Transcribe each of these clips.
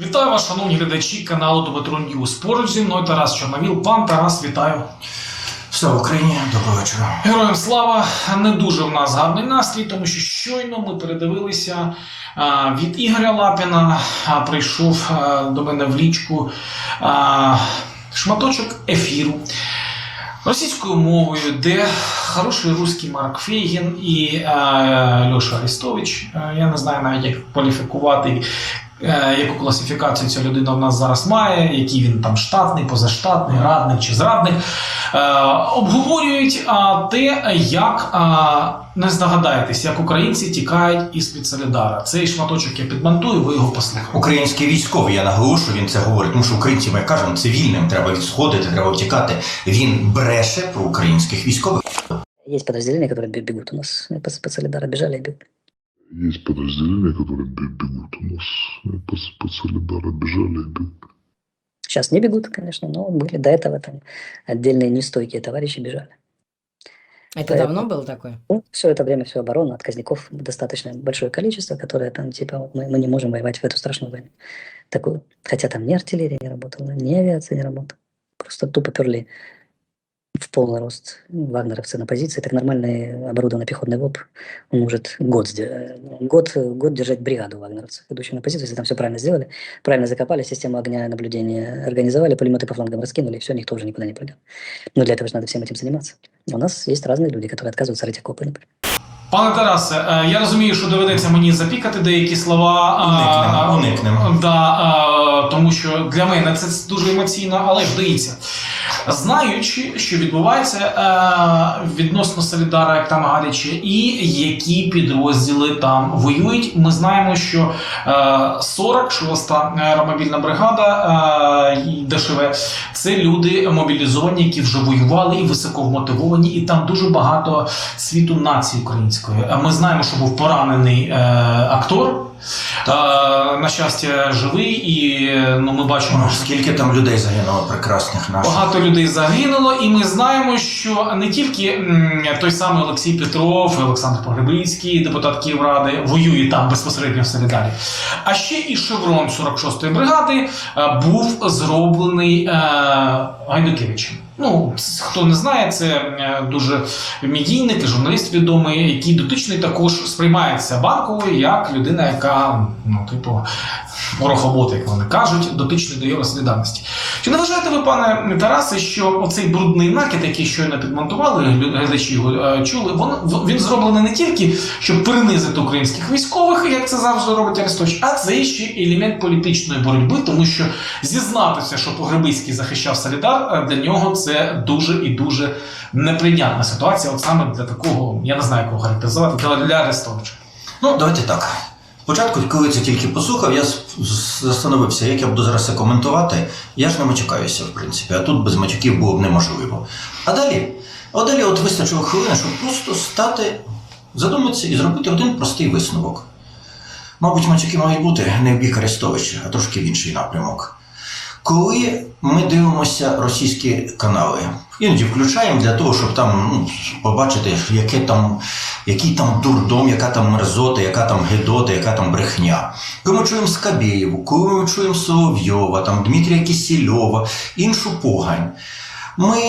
Вітаю вас, шановні глядачі каналу Добетрон Ньюс. Поруч зі мною Тарас Чорновіл. Пан Тарас, вітаю. Слава Україні, доброго вечора. Героям слава! Не дуже в нас гарний настрій, тому що щойно ми передивилися від Ігоря Лапіна. Прийшов до мене в лічку шматочок ефіру російською мовою, де хороший русський Марк Фейгін і Льоша Арестович. А, я не знаю навіть, як кваліфікувати. Е, Яку класифікацію ця людина в нас зараз має, який він там штатний, позаштатний, радник чи зрадник, е, обговорюють а, те, як не здогадаєтесь, як українці тікають із під Солідара. Цей шматочок я підмонтую, ви його послухаєте. Український військовий, я наголошую, він це говорить, тому що українці, ми кажемо, цивільним треба відсходити, треба втікати. Він бреше про українських військових. Подразделения, которые бе- бегут у нас. По, по Солидара бежали и бегут. Есть подразделения, которые бе- бегут у нас. э, По, по Солидару бежали и бегут. Сейчас не бегут, конечно, но были до этого там отдельные нестойкие товарищи бежали. Это Поэтому- давно было такое? Ну, все это время, всю оборону, отказников достаточно большое количество, которые там, типа, вот мы, мы не можем воевать в эту страшную войну. Такую. Хотя там ни артиллерия не работала, ни авиация не работала. Просто тупо перли в полный рост вагнеровцы на позиции. Так нормальный оборудованный пехотный ВОП, он может год, сде- э, год, год держать бригаду вагнеровцев, идущих на позицию, если там все правильно сделали, правильно закопали, систему огня и наблюдения организовали, пулеметы по флангам раскинули, и все, никто уже никуда не пройдет. Но для этого же надо всем этим заниматься. У нас есть разные люди, которые отказываются рыть окопы, например. Пане Тарасе, е, я розумію, що доведеться мені запікати деякі слова. а, Уникнемо, уникнемо. Да, а, тому що для мене це дуже емоційно, але ж дивіться. Знаючи, що відбувається е, відносно Солідара, як там гаряче, і які підрозділи там воюють, ми знаємо, що е, 46-та аеромобільна бригада е, ДШВ це люди мобілізовані, які вже воювали і високо вмотивовані, і там дуже багато світу нації української. Ми знаємо, що був поранений е, актор. На щастя, живий, і ну, ми бачимо, Скільки там людей загинуло прекрасних наших. Багато людей загинуло, і ми знаємо, що не тільки той самий Олексій Петров, Олександр Погребицький, депутат Київради, воює там безпосередньо в Солідарі, а ще і шеврон 46-ї бригади е, був зроблений е, Гайдукевичем. Ну, хто не знає, це е, дуже медійник, журналіст відомий, який дотичний також сприймається банковою як людина, яка, ну, типу, порохобота, як вони кажуть, дотичний до його солідарності. Чи не вважаєте ви, пане Тарасе, що оцей брудний накид, який щойно підмонтували, глядачі його е, чули, він, він зроблений не тільки, щоб принизити українських військових, як це завжди робить Арестович, а це ще елемент політичної боротьби, тому що зізнатися, що Погребицький захищав Солідар, е, для нього це дуже і дуже неприйнятна ситуація. От саме для такого, я не знаю, як його характеризувати, для Арестовича. Ну, давайте так. Спочатку, коли це тільки послухав, я застановився, як я буду зараз це коментувати. Я ж не матюкаюся, в принципі, а тут без мачуків було б неможливо. А далі, а далі от вистачило хвилини, щоб просто стати, задуматися і зробити один простий висновок. Мабуть, мачуки мають бути не в бік арестовища, а трошки в інший напрямок. Коли ми дивимося російські канали, іноді включаємо для того, щоб там ну, побачити, яке там, який там дурдом, яка там мерзота, яка там гедота, яка там брехня. Коли ми чуємо Скабєєву, коли ми чуємо Соловйова, там Дмитрія Кисельова, іншу погань. Ми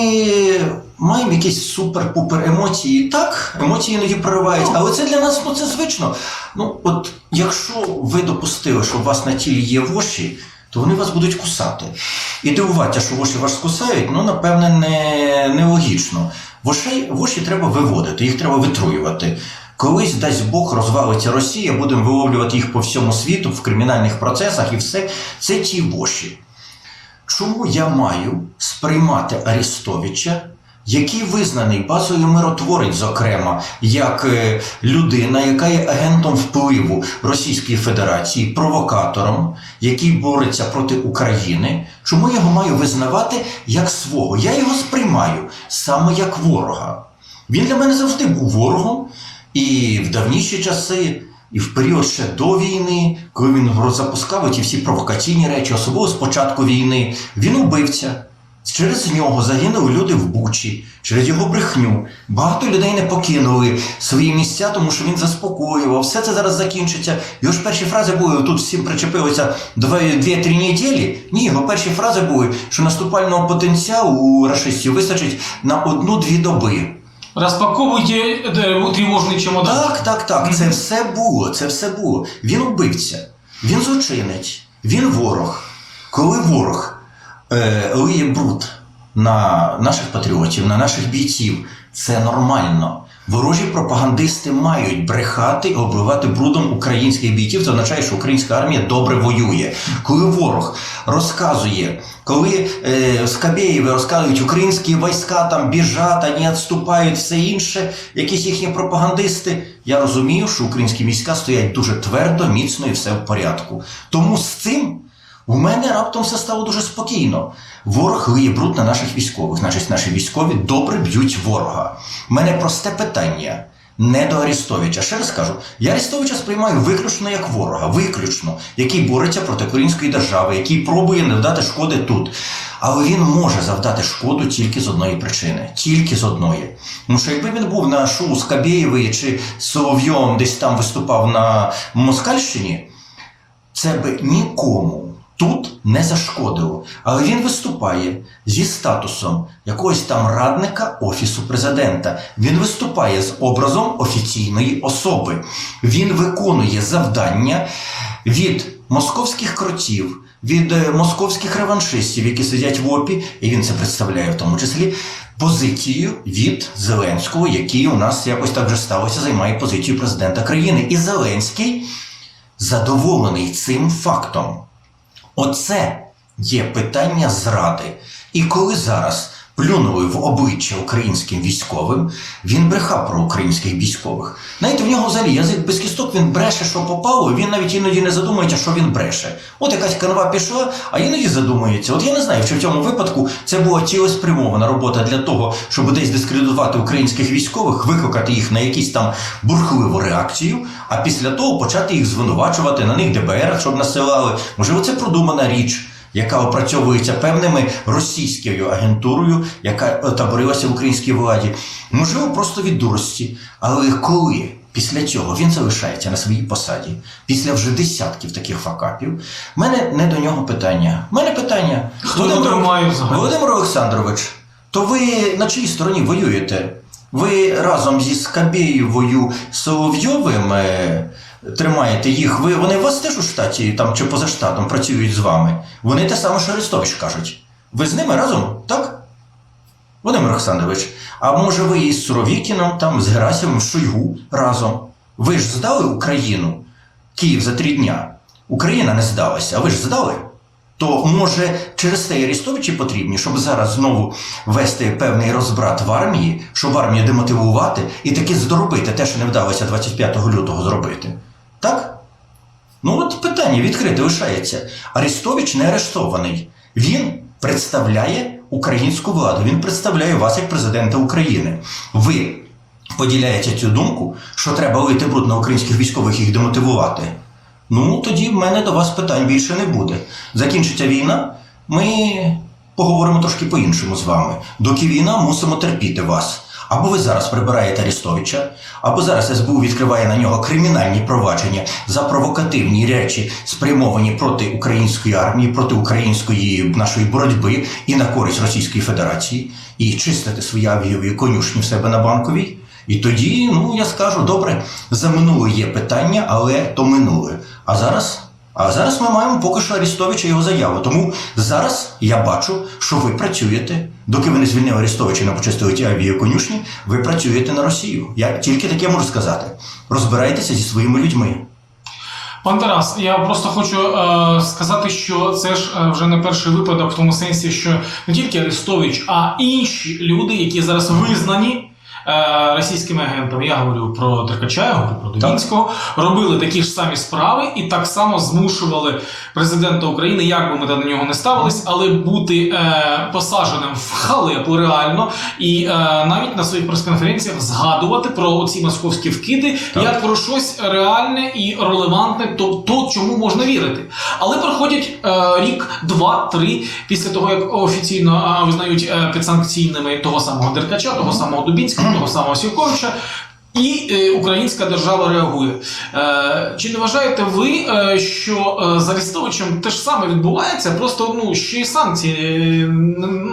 маємо якісь супер-пупер емоції. Так, емоції іноді проривають, але це для нас ну, це звично. Ну, от якщо ви допустили, що у вас на тілі є воші, то вони вас будуть кусати. І дивувати, що воші вас кусають, ну, напевне, не, нелогічно. Вошей, воші треба виводити, їх треба витруювати. Колись, дасть Бог, розвалиться Росія, будемо виловлювати їх по всьому світу в кримінальних процесах і все. Це ті воші. Чому я маю сприймати Арестовича, який визнаний базовий миротворець, зокрема, як е, людина, яка є агентом впливу Російської Федерації, провокатором, який бореться проти України, чому я його маю визнавати як свого? Я його сприймаю саме як ворога. Він для мене завжди був ворогом, і в давніші часи, і в період ще до війни, коли він запускав ті всі провокаційні речі, особливо з початку війни, він убивця. Через нього загинули люди в Бучі, через його брехню. Багато людей не покинули свої місця, тому що він заспокоював. Все це зараз закінчиться. Його ж перші фрази були тут всім причепилося дві-три неділі. Ні, його перші фрази були, що наступального потенціалу у рашистів вистачить на одну-дві доби. Розпаковуйте е, тривожний чемодан. Так, так, так. Це все було. Це все було. Він убивця, він злочинець, він ворог. Коли ворог е, лиє бруд на наших патріотів, на наших бійців, це нормально. Ворожі пропагандисти мають брехати і обливати брудом українських бійців. Це означає, що українська армія добре воює. Коли ворог розказує, коли е, Скабєєві розказують, українські війська там біжать, вони відступають, все інше, якісь їхні пропагандисти. Я розумію, що українські війська стоять дуже твердо, міцно і все в порядку. Тому з цим у мене раптом все стало дуже спокійно. Ворог лиє бруд на наших військових. Значить, наші військові добре б'ють ворога. У мене просте питання. Не до Арестовича. Ще раз кажу, я Арестовича сприймаю виключно як ворога, виключно, який бореться проти української держави, який пробує не вдати шкоди тут. Але він може завдати шкоду тільки з одної причини, тільки з одної. Тому що якби він був на шоу з Кабєєвої чи з Соловйовим десь там виступав на Москальщині, це би нікому тут не зашкодило. Але він виступає зі статусом якогось там радника Офісу президента. Він виступає з образом офіційної особи. Він виконує завдання від московських кротів. Від е, московських реваншистів, які сидять в ОПі, і він це представляє в тому числі позицію від Зеленського, який у нас якось так вже сталося, займає позицію президента країни. І Зеленський задоволений цим фактом. Оце є питання зради. І коли зараз плюнули в обличчя українським військовим, він брехав про українських військових. Знаєте, в нього взагалі язик без кісток, він бреше, що попало, він навіть іноді не задумується, що він бреше. От якась канва пішла, а іноді задумується. От я не знаю, чи в цьому випадку це була цілеспрямована робота для того, щоб десь дискредитувати українських військових, викликати їх на якісь там бурхливу реакцію, а після того почати їх звинувачувати, на них ДБР, щоб насилали. Можливо, це продумана річ яка опрацьовується певними російською агентурою, яка таборилася в українській владі. Можливо, просто від дурості. Але коли після цього він залишається на своїй посаді, після вже десятків таких факапів, в мене не до нього питання. В мене питання. Хто тримає? Володимир Олександрович, то ви на чиїй стороні воюєте? Ви разом зі Скабєєвою Соловйовим е, тримаєте їх. Ви, вони у вас теж у штаті там, чи поза штатом працюють з вами. Вони те саме, що Арестович кажуть. Ви з ними разом, так? Володимир Олександрович, а може ви із Суровікіном, там, з Герасимом, Шойгу разом? Ви ж здали Україну? Київ за три дня. Україна не здалася, а ви ж здали? То може через те і Арестовичі потрібні, щоб зараз знову вести певний розбрат в армії, щоб армію демотивувати і таки здоробити те, що не вдалося 25 лютого зробити. Так? Ну от питання відкрите лишається. Арестович не арештований. Він представляє українську владу, він представляє вас як президента України. Ви поділяєте цю думку, що треба лити бруд на українських військових їх демотивувати. Ну, тоді в мене до вас питань більше не буде. Закінчиться війна, ми поговоримо трошки по-іншому з вами. Доки війна мусимо терпіти вас. Або ви зараз прибираєте Арестовича, або зараз СБУ відкриває на нього кримінальні провадження за провокативні речі, спрямовані проти української армії, проти української нашої боротьби і на користь Російської Федерації, і чистити свої авіові конюшні в себе на банковій. І тоді, ну я скажу, добре, за минуле є питання, але то минуле. А зараз, а зараз ми маємо поки що Арестовича і його заяву. Тому зараз я бачу, що ви працюєте. Доки ви не звільнили Арестовича на ті авіаконюшні, ви працюєте на Росію. Я тільки таке можу сказати. Розбирайтеся зі своїми людьми. Пан Тарас, я просто хочу е, сказати, що це ж е, вже не перший випадок в тому сенсі, що не тільки Арестович, а інші люди, які зараз визнані російськими агентами, я говорю про Деркача, я говорю про Дубінського, робили такі ж самі справи і так само змушували президента України, як би ми до нього не ставились, але бути е, посадженим в халепу реально і е, навіть на своїх прес-конференціях згадувати про ці московські вкиди Так. як про щось реальне і релевантне, то, то чому можна вірити. Але проходять е, рік, два, три після того, як офіційно е, визнають е, підсанкційними того самого Деркача, того самого Дубінського, того самого Сівковича. І е, українська держава реагує. Е, чи не вважаєте ви, е, що з Арестовичем те ж саме відбувається? Просто ну ще й санкції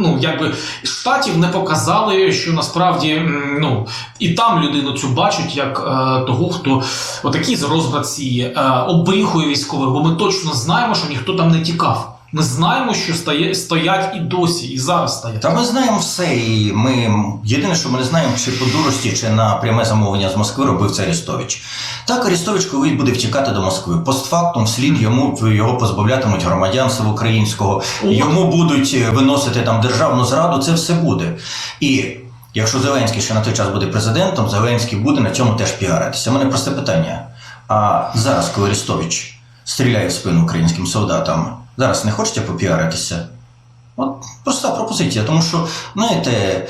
ну якби штатів не показали, що насправді ну і там людину цю бачать як того, хто отакий розбрат сіє, обріхує військових, бо ми точно знаємо, що ніхто там не тікав. Ми знаємо, що стає, стоять і досі, і зараз стоять. Та ми знаємо все, і ми єдине, що ми не знаємо, чи по дурості, чи на пряме замовлення з Москви робив це Арестович. Так, Арестович колись буде втікати до Москви. Постфактум вслід йому його позбавлятимуть громадянства українського, О. йому будуть е, виносити там державну зраду. Це все буде. І якщо Зеленський ще на той час буде президентом, Зеленський буде на цьому теж піаритися. У мене просте питання. А зараз, коли Арестович стріляє в спину українським солдатам, зараз не хочете попіаритися? От проста пропозиція, тому що, знаєте,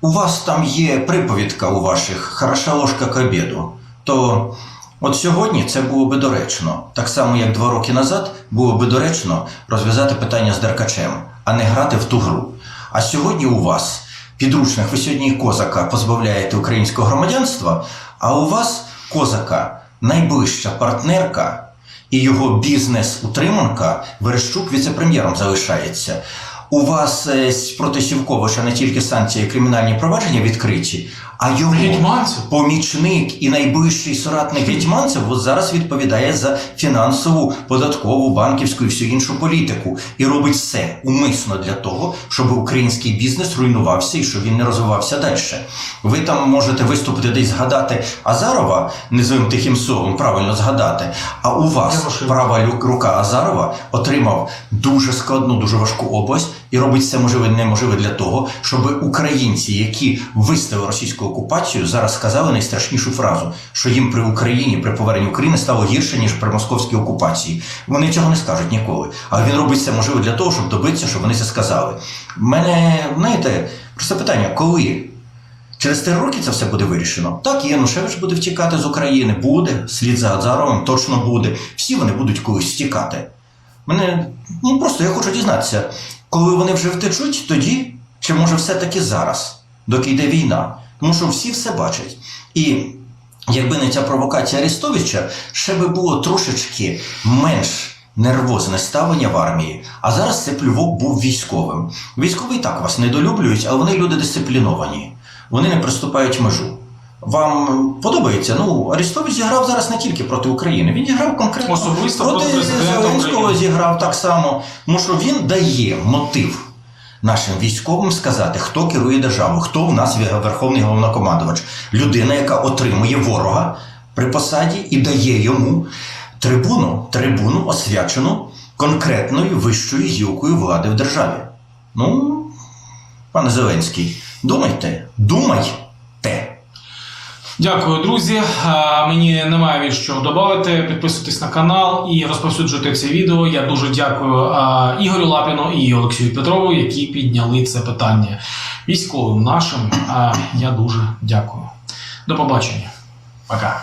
у вас там є приповідка у ваших хороша ложка к обіду. То от сьогодні це було би доречно. Так само, як два роки назад було би доречно розв'язати питання з Деркачем, а не грати в ту гру. А сьогодні у вас підручних, ви сьогодні козака позбавляєте українського громадянства, а у вас козака найближча партнерка і його бізнес-утриманка Верещук віце-прем'єром залишається. У вас е, проти Сівковича не тільки санкції і кримінальні провадження відкриті, а його Гетьманцев? помічник і найближчий соратник Гетьманцев от зараз відповідає за фінансову, податкову, банківську і всю іншу політику і робить все умисно для того, щоб український бізнес руйнувався і щоб він не розвивався далі. Ви там можете виступити десь згадати Азарова низовим тихим словом, правильно згадати. А у вас права рука Азарова отримав дуже складну, дуже важку область і робить все можливе неможливе для того, щоб українці, які виставили російську окупацію, зараз сказали найстрашнішу фразу, що їм при Україні, при поверненні України стало гірше ніж при московській окупації. Вони цього не скажуть ніколи. Але він робить все можливе для того, щоб добитися, щоб вони це сказали. В мене, знаєте, просто питання, коли? Через три роки це все буде вирішено. Так, і Янушевич буде втікати з України, буде, слід за Азаровим точно буде. Всі вони будуть колись втікати. Мене ну просто я хочу дізнатися, коли вони вже втечуть, тоді чи може все-таки зараз, доки йде війна. Тому що всі все бачать. І якби не ця провокація Арестовича, ще би було трошечки менш нервозне ставлення в армії. А зараз це плювок був військовим. Військові так вас недолюблюють, але вони люди дисципліновані. Вони не приступають межу. Вам подобається? Ну, Арестович зіграв зараз не тільки проти України, він зіграв конкретно Особисто проти проти Зеленського зіграв так само. Тому що він дає мотив нашим військовим сказати, хто керує державою, хто в нас верховний головнокомандувач. Людина, яка отримує ворога при посаді і дає йому трибуну, трибуну освячену конкретною вищою гілкою влади в державі. Ну, пане Зеленський, думайте, думайте. Дякую, друзі. Мені немає від що додати. Підписуйтесь на канал і розповсюджуйте це відео. Я дуже дякую Ігорю Лапіну і Олексію Петрову, які підняли це питання військовим нашим. Я дуже дякую. До побачення. Пока.